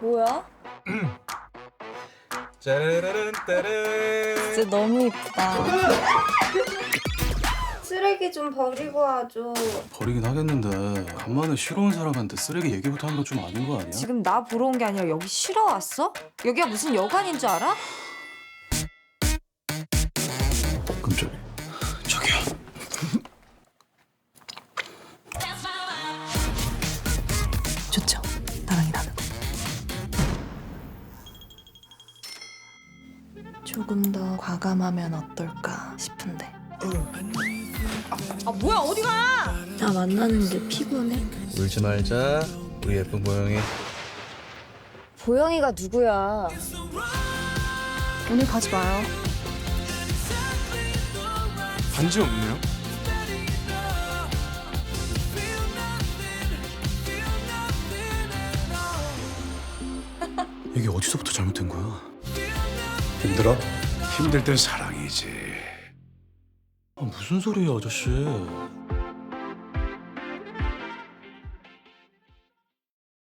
뭐야? 짜라라란 따란. 진짜 너무 이쁘다. 쓰레기 좀 버리고 와줘. 버리긴 하겠는데 간만에 싫어 온 사람한테 쓰레기 얘기부터 하는 거 좀 아닌 거 아니야? 지금 나 보러 온 게 아니라 여기 쉬러 왔어? 여기가 무슨 여관인 줄 알아? 깜짝이야 조금 더 과감하면 어떨까 싶은데. 아 뭐야 어디 가? 나 만나는 게 피곤해. 울지 말자. 우리 예쁜 고양이. 보영이가 누구야? 오늘 가지 마요. 반지 없네요? 이게 어디서부터 잘못된 거야? 힘들어? 힘들 땐 사랑이지. 아, 무슨 소리야 아저씨